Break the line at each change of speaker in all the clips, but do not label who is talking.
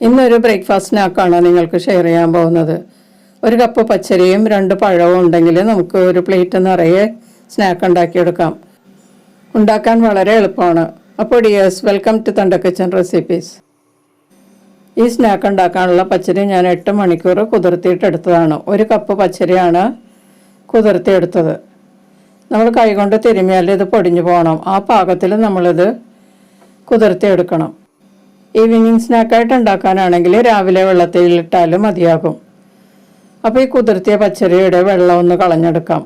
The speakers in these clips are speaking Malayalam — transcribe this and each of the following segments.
ഇന്നൊരു ബ്രേക്ക്ഫാസ്റ്റ് സ്നാക്കാണ് നിങ്ങൾക്ക് ഷെയർ ചെയ്യാൻ പോകുന്നത്? ഒരു കപ്പ് പച്ചരിയും രണ്ട് പഴവും ഉണ്ടെങ്കിൽ നമുക്ക് ഒരു പ്ലേറ്റ് നിറയെ സ്നാക്ക് ഉണ്ടാക്കിയെടുക്കാം. ഉണ്ടാക്കാൻ വളരെ എളുപ്പമാണ്. അപ്പോൾ dears welcome to Thanda kitchen recipes ഈ സ്നാക്ക് ഉണ്ടാക്കാനുള്ള പച്ചരി ഞാൻ എട്ട് മണിക്കൂർ കുതിർത്തിയിട്ടെടുത്തതാണ് ഒരു കപ്പ് പച്ചരിയാണ് കുതിർത്തിയെടുത്തത് നമ്മൾ കൈകൊണ്ട് തിരുമിയാൽ ഇത് പൊടിഞ്ഞു പോകണം. ആ പാകത്തിൽ നമ്മളിത് കുതിർത്തിയെടുക്കണം ഈവനിങ് സ്നാക്കായിട്ട് ഉണ്ടാക്കാനാണെങ്കിൽ രാവിലെ വെള്ളത്തിൽ ഇട്ടാലും മതിയാകും. അപ്പോൾ ഈ കുതിർത്തിയ പച്ചരിയുടെ വെള്ളം ഒന്ന് കളഞ്ഞെടുക്കാം.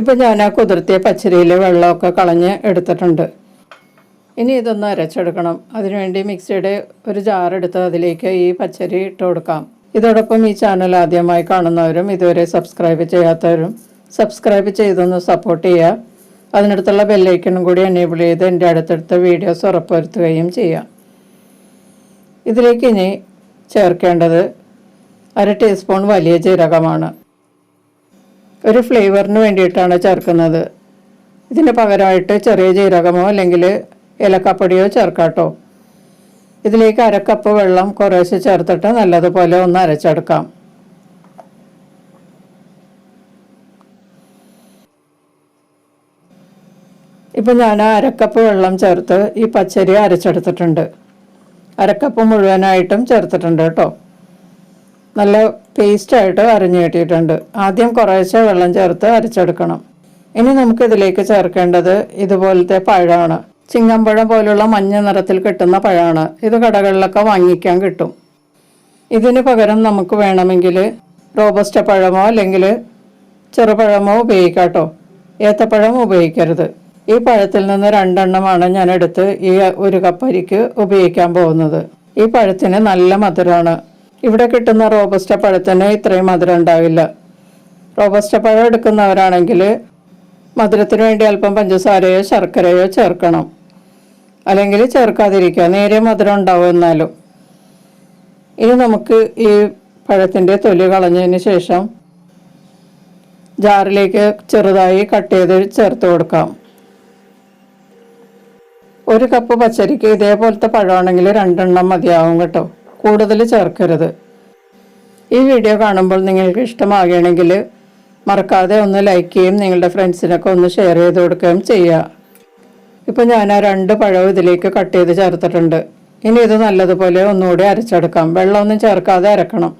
ഇപ്പം ഞാൻ ആ കുതിർത്തിയ പച്ചരിയിലെ വെള്ളമൊക്കെ കളഞ്ഞ് എടുത്തിട്ടുണ്ട്. ഇനി ഇതൊന്ന് അരച്ചെടുക്കണം. അതിനുവേണ്ടി മിക്സിയുടെ ഒരു ജാർ എടുത്ത് അതിലേക്ക് ഈ പച്ചരി ഇട്ട് കൊടുക്കാം. ഇതോടൊപ്പം ഈ ചാനൽ ആദ്യമായി കാണുന്നവരും ഇതുവരെ സബ്സ്ക്രൈബ് ചെയ്യാത്തവരും സബ്സ്ക്രൈബ് ചെയ്തൊന്ന് സപ്പോർട്ട് ചെയ്യുക. അതിനടുത്തുള്ള ബെല്ലൈക്കണും കൂടി എനേബിൾ ചെയ്ത് എന്റെ അടുത്തടുത്ത വീഡിയോസ് ഉറപ്പുവരുത്തുകയും ചെയ്യാം. ഇതിലേക്ക് ഇനി ചേർക്കേണ്ടത് അര ടീസ്പൂൺ വലിയ ജീരകമാണ്. ഒരു ഫ്ലേവറിന് വേണ്ടിയിട്ടാണ് ചേർക്കുന്നത്. ഇതിന് പകരമായിട്ട് ചെറിയ ജീരകമോ അല്ലെങ്കിൽ ഏലക്കപ്പൊടിയോ ചേർക്കാട്ടോ. ഇതിലേക്ക് അരക്കപ്പ് വെള്ളം കുറേശ്ശെ ചേർത്തിട്ട് നല്ലതുപോലെ ഒന്ന് അരച്ചെടുക്കാം. ഇപ്പം ഞാൻ അരക്കപ്പ് വെള്ളം ചേർത്ത് ഈ പച്ചരി അരച്ചെടുത്തിട്ടുണ്ട്. അരക്കപ്പ് മുഴുവനായിട്ടും ചേർത്തിട്ടുണ്ട് കേട്ടോ. നല്ല പേസ്റ്റായിട്ട് അരിഞ്ഞു കിട്ടിയിട്ടുണ്ട്. ആദ്യം കുറേശ്ശെ വെള്ളം ചേർത്ത് അരച്ചെടുക്കണം. ഇനി നമുക്ക് ഇതിലേക്ക് ചേർക്കേണ്ടത് ഇതുപോലത്തെ പഴമാണ്. ചിങ്ങമ്പഴം പോലുള്ള മഞ്ഞ നിറത്തിൽ കിട്ടുന്ന പഴമാണ്. ഇത് കടകളിലൊക്കെ വാങ്ങിക്കാൻ കിട്ടും. ഇതിന് പകരം നമുക്ക് വേണമെങ്കിൽ റോബസ്റ്റ പഴമോ അല്ലെങ്കിൽ ചെറുപഴമോ ഉപയോഗിക്കാം കേട്ടോ. ഏത്തപ്പഴം ഉപയോഗിക്കരുത്. ഈ പഴത്തിൽ നിന്ന് രണ്ടെണ്ണമാണ് ഞാൻ എടുത്ത് ഈ ഒരു കപ്പരിക്ക് ഉപയോഗിക്കാൻ പോകുന്നത്. ഈ പഴത്തിന് നല്ല മധുരമാണ് ഇവിടെ കിട്ടുന്ന റോബസ്റ്റ പഴത്തിന് ഇത്രയും മധുരം ഉണ്ടാവില്ല. റോബസ്റ്റ പഴം എടുക്കുന്നവരാണെങ്കിൽ മധുരത്തിന് വേണ്ടി അല്പം പഞ്ചസാരയോ ശർക്കരയോ ചേർക്കണം. അല്ലെങ്കിൽ ചേർക്കാതിരിക്കുക. നേരെ മധുരം ഉണ്ടാവും എന്നാലും. ഇനി നമുക്ക് ഈ പഴത്തിന്റെ തൊലി കളഞ്ഞതിന് ശേഷം ജാറിലേക്ക് ചെറുതായി കട്ട് ചെയ്ത് ചേർത്ത് കൊടുക്കാം. ഒരു കപ്പ് പച്ചരിക്ക് ഇതേപോലത്തെ പഴമാണെങ്കിൽ രണ്ടെണ്ണം മതിയാവും കേട്ടോ. കൂടുതൽ ചേർക്കരുത്. ഈ വീഡിയോ കാണുമ്പോൾ നിങ്ങൾക്ക് ഇഷ്ടമാകുകയാണെങ്കിൽ മറക്കാതെ ഒന്ന് ലൈക്ക് ചെയ്യും നിങ്ങളുടെ ഫ്രണ്ട്സിനൊക്കെ ഒന്ന് ഷെയർ ചെയ്ത് കൊടുക്കുകയും ചെയ്യുക. ഇപ്പം ഞാൻ ആ രണ്ട് പഴവും ഇതിലേക്ക് കട്ട് ചെയ്ത് ചേർത്തിട്ടുണ്ട്. ഇനി ഇത് നല്ലതുപോലെ ഒന്നുകൂടി അരച്ചെടുക്കാം. വെള്ളമൊന്നും ചേർക്കാതെ അരക്കണം.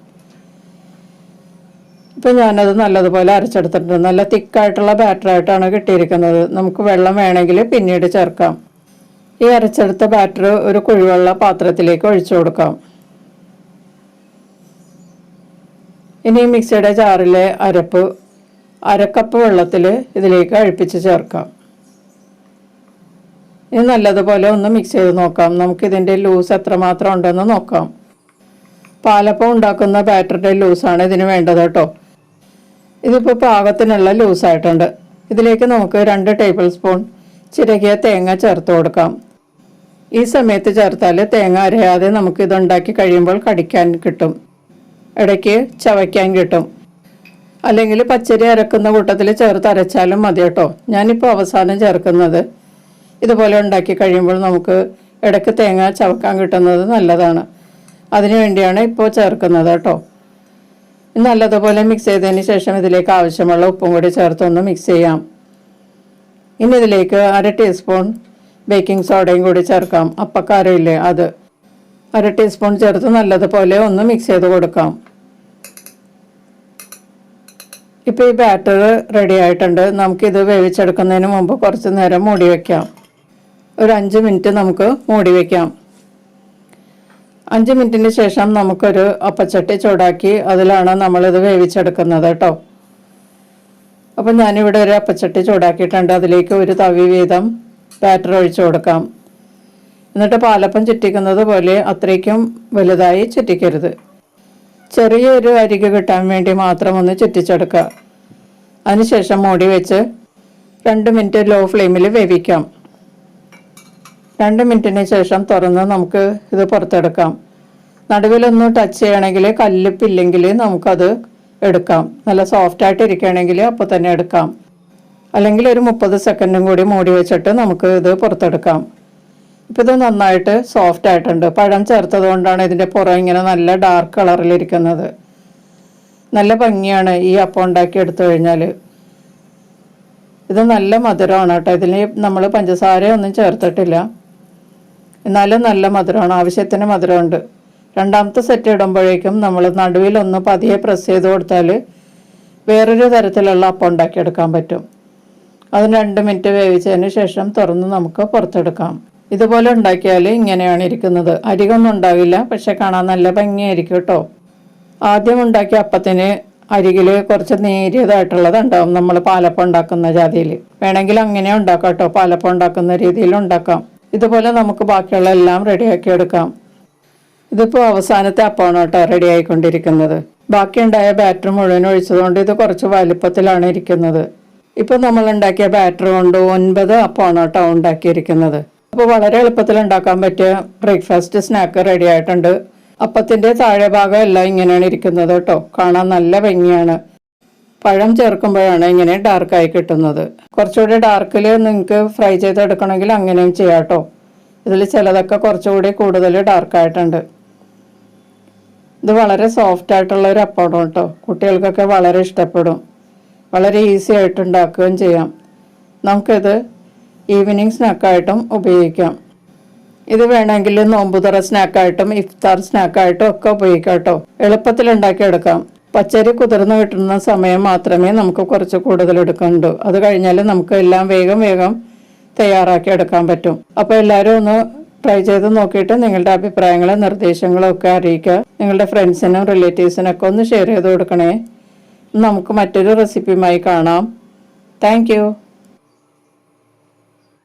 ഇപ്പം ഞാനത് നല്ലതുപോലെ അരച്ചെടുത്തിട്ടുണ്ട്. നല്ല തിക്കായിട്ടുള്ള ബാറ്ററായിട്ടാണ് കിട്ടിയിരിക്കുന്നത്. നമുക്ക് വെള്ളം വേണമെങ്കിൽ പിന്നീട് ചേർക്കാം. ഈ അരച്ചെടുത്ത ബാറ്റർ ഒരു കുഴിവെള്ള പാത്രത്തിലേക്ക് ഒഴിച്ചു കൊടുക്കാം. ഇനി മിക്സിയുടെ ജാറിലെ അരപ്പ് അരക്കപ്പ് വെള്ളത്തിൽ ഇതിലേക്ക് അഴിപ്പിച്ച് ചേർക്കാം. ഇനി നല്ലതുപോലെ ഒന്ന് മിക്സ് ചെയ്ത് നോക്കാം. നമുക്കിതിന്റെ ലൂസ് എത്രമാത്രം ഉണ്ടെന്ന് നോക്കാം. പാലപ്പം ഉണ്ടാക്കുന്ന ബാറ്ററിന്റെ ലൂസാണ് ഇതിന് വേണ്ടത് കേട്ടോ. ഇതിപ്പോൾ പാകത്തിനുള്ള ലൂസായിട്ടുണ്ട് ഇതിലേക്ക് നമുക്ക് രണ്ട് ടേബിൾ സ്പൂൺ ചിരകിയ തേങ്ങ ചേർത്ത് കൊടുക്കാം. ഈ സമയത്ത് ചേർത്താൽ തേങ്ങ അരയാതെ നമുക്ക് ഇതുണ്ടാക്കി കഴിയുമ്പോൾ കടിക്കാൻ കിട്ടും. ഇടയ്ക്ക് ചവയ്ക്കാൻ കിട്ടും. അല്ലെങ്കിൽ പച്ചരി അരക്കുന്ന കൂട്ടത്തിൽ ചേർത്ത് അരച്ചാലും മതി കേട്ടോ. ഞാനിപ്പോൾ അവസാനം ചേർക്കുന്നത്. ഇതുപോലെ ഉണ്ടാക്കി കഴിയുമ്പോൾ നമുക്ക് ഇടയ്ക്ക് തേങ്ങ ചവക്കാൻ കിട്ടുന്നത് നല്ലതാണ്. അതിനു വേണ്ടിയാണ് ഇപ്പോൾ ചേർക്കുന്നത് കേട്ടോ. നല്ലതുപോലെ മിക്സ് ചെയ്തതിന് ശേഷം ഇതിലേക്ക് ആവശ്യമുള്ള ഉപ്പും കൂടി ചേർത്തൊന്ന് മിക്സ് ചെയ്യാം. ഇനി ഇതിലേക്ക് അര ടീസ്പൂൺ ബേക്കിംഗ് സോഡയും കൂടി ചേർക്കാം. അപ്പക്കാരമില്ലേ അത്? അര ടീസ്പൂൺ ചേർത്ത് നല്ലതുപോലെ ഒന്ന് മിക്സ് ചെയ്ത് കൊടുക്കാം. ഇപ്പോൾ ഈ ബാറ്റർ റെഡി ആയിട്ടുണ്ട്. നമുക്കിത് വേവിച്ചെടുക്കുന്നതിന് മുമ്പ് കുറച്ച് നേരം മൂടി വയ്ക്കാം ഒരു അഞ്ച് മിനിറ്റ് നമുക്ക് മൂടി വയ്ക്കാം അഞ്ച് മിനിറ്റിന് ശേഷം നമുക്കൊരു അപ്പച്ചട്ടി ചൂടാക്കി അതിലാണ് നമ്മളിത് വേവിച്ചെടുക്കുന്നത് കേട്ടോ. അപ്പം ഞാനിവിടെ ഒരു അപ്പച്ചട്ടി ചൂടാക്കിയിട്ടുണ്ട്. അതിലേക്ക് ഒരു തവി വീതം ബാറ്റർ ഒഴിച്ചു കൊടുക്കാം. എന്നിട്ട് പാലപ്പം ചുറ്റിക്കുന്നത് പോലെ അത്രയ്ക്കും വലുതായി ചുറ്റിക്കരുത്. ചെറിയൊരു അരികെ കിട്ടാൻ വേണ്ടി മാത്രം ഒന്ന് ചുറ്റിച്ചെടുക്കുക. അതിനുശേഷം മൂടി വെച്ച് രണ്ട് മിനിറ്റ് ലോ ഫ്ലെയിമിൽ വേവിക്കാം. രണ്ട് മിനിറ്റിന് ശേഷം തുറന്ന് നമുക്ക് ഇത് പുറത്തെടുക്കാം. നടുവിലൊന്ന് ടച്ച് ചെയ്യണമെങ്കിൽ കല്ലിപ്പില്ലെങ്കിൽ നമുക്കത് എടുക്കാം. നല്ല സോഫ്റ്റായിട്ട് ഇരിക്കുകയാണെങ്കിൽ അപ്പോൾ തന്നെ എടുക്കാം. അല്ലെങ്കിൽ ഒരു മുപ്പത് സെക്കൻഡും കൂടി മൂടി വെച്ചിട്ട് നമുക്ക് ഇത് പുറത്തെടുക്കാം. ഇപ്പം ഇത് നന്നായിട്ട് സോഫ്റ്റ് ആയിട്ടുണ്ട്. പഴം ചേർത്തത് കൊണ്ടാണ് ഇതിന്റെ പുറം ഇങ്ങനെ നല്ല ഡാർക്ക് കളറിലിരിക്കുന്നത് നല്ല ഭംഗിയാണ് ഈ അപ്പം ഉണ്ടാക്കി എടുത്തു കഴിഞ്ഞാൽ ഇത് നല്ല മധുരമാണ് കേട്ടോ. ഇതിൽ നമ്മൾ പഞ്ചസാരയൊന്നും ചേർത്തിട്ടില്ല. എന്നാലും നല്ല മധുരമാണ്. ആവശ്യത്തിന് മധുരമുണ്ട്. രണ്ടാമത്തെ സെറ്റ് ഇടുമ്പോഴേക്കും നമ്മൾ നടുവിലൊന്ന് പതിയെ പ്രസ് ചെയ്ത് കൊടുത്താൽ വേറൊരു തരത്തിലുള്ള അപ്പം ഉണ്ടാക്കിയെടുക്കാൻ പറ്റും. അതിന് രണ്ട് മിനിറ്റ് വേവിച്ചതിന് ശേഷം തുറന്ന് നമുക്ക് പുറത്തെടുക്കാം. ഇതുപോലെ ഉണ്ടാക്കിയാൽ ഇങ്ങനെയാണ് ഇരിക്കുന്നത്. അരികൊന്നും ഉണ്ടാവില്ല പക്ഷെ കാണാൻ നല്ല ഭംഗിയായിരിക്കും കേട്ടോ. ആദ്യം ഉണ്ടാക്കിയ അപ്പത്തിന് അരികിൽ കുറച്ച് നേരിയതായിട്ടുള്ളത് ഉണ്ടാവും നമ്മൾ പാലപ്പം ഉണ്ടാക്കുന്ന ജാതിയിൽ വേണമെങ്കിൽ അങ്ങനെ ഉണ്ടാക്കാം കേട്ടോ. പാലപ്പം ഉണ്ടാക്കുന്ന രീതിയിൽ ഉണ്ടാക്കാം. ഇതുപോലെ നമുക്ക് ബാക്കിയുള്ള എല്ലാം റെഡിയാക്കി എടുക്കാം. ഇതിപ്പോൾ അവസാനത്തെ അപ്പമാണ് കേട്ടോ റെഡി ആയിക്കൊണ്ടിരിക്കുന്നത്. ബാക്കിയുണ്ടായ ബാറ്റർ മുഴുവൻ ഒഴിച്ചതുകൊണ്ട് ഇത് കുറച്ച് വലുപ്പത്തിലാണ് ഇരിക്കുന്നത്. ഇപ്പോൾ നമ്മൾ ഉണ്ടാക്കിയ ബാറ്റർ കൊണ്ട് ഒൻപത് അപ്പമാണ് കേട്ടോ ഉണ്ടാക്കിയിരിക്കുന്നത്. അപ്പോൾ വളരെ എളുപ്പത്തിൽ ഉണ്ടാക്കാൻ പറ്റിയ ബ്രേക്ക്ഫാസ്റ്റ് സ്നാക്ക് റെഡി ആയിട്ടുണ്ട്. അപ്പത്തിന്റെ താഴെ ഭാഗം എല്ലാം ഇങ്ങനെയാണ് ഇരിക്കുന്നത് കേട്ടോ. കാണാൻ നല്ല ഭംഗിയാണ്. പഴം ചേർക്കുമ്പോഴാണ് ഇങ്ങനെ ഡാർക്കായി കിട്ടുന്നത്. കുറച്ചുകൂടി ഡാർക്കിൽ നിങ്ങൾക്ക് ഫ്രൈ ചെയ്തെടുക്കണമെങ്കിൽ അങ്ങനെയും ചെയ്യാം കേട്ടോ. ഇതിൽ ചിലതൊക്കെ കുറച്ചുകൂടി കൂടുതൽ ഡാർക്കായിട്ടുണ്ട് ഇത് വളരെ സോഫ്റ്റ് ആയിട്ടുള്ള ഒരു അപ്പമാണ് കേട്ടോ. കുട്ടികൾക്കൊക്കെ വളരെ ഇഷ്ടപ്പെടും. വളരെ ഈസി ആയിട്ട് ഉണ്ടാക്കുകയും ചെയ്യാം. നമുക്കിത് ഈവനിങ് സ്നാക്കായിട്ടും ഉപയോഗിക്കാം. ഇത് വേണമെങ്കിൽ നോമ്പുതറ സ്നാക്കായിട്ടും ഇഫ്താർ സ്നാക്കായിട്ടും ഒക്കെ ഉപയോഗിക്കാം കേട്ടോ. എളുപ്പത്തിൽ ഉണ്ടാക്കിയെടുക്കാം. പച്ചരി കുതിർന്ന് കിട്ടുന്ന സമയം മാത്രമേ നമുക്ക് കുറച്ച് കൂടുതൽ എടുക്കുന്നുള്ളൂ. അത് കഴിഞ്ഞാൽ നമുക്ക് എല്ലാം വേഗം വേഗം തയ്യാറാക്കി എടുക്കാൻ പറ്റും. അപ്പോൾ എല്ലാവരും ഒന്ന് ട്രൈ ചെയ്ത് നോക്കിയിട്ട് നിങ്ങളുടെ അഭിപ്രായങ്ങളും നിർദ്ദേശങ്ങളും ഒക്കെ അറിയിക്കുക. നിങ്ങളുടെ ഫ്രണ്ട്സിനും റിലേറ്റീവ്സിനും ഒക്കെ ഒന്ന് ഷെയർ ചെയ്ത് കൊടുക്കണേ. നമുക്ക് മറ്റൊരു റെസിപ്പിയുമായി കാണാം. താങ്ക്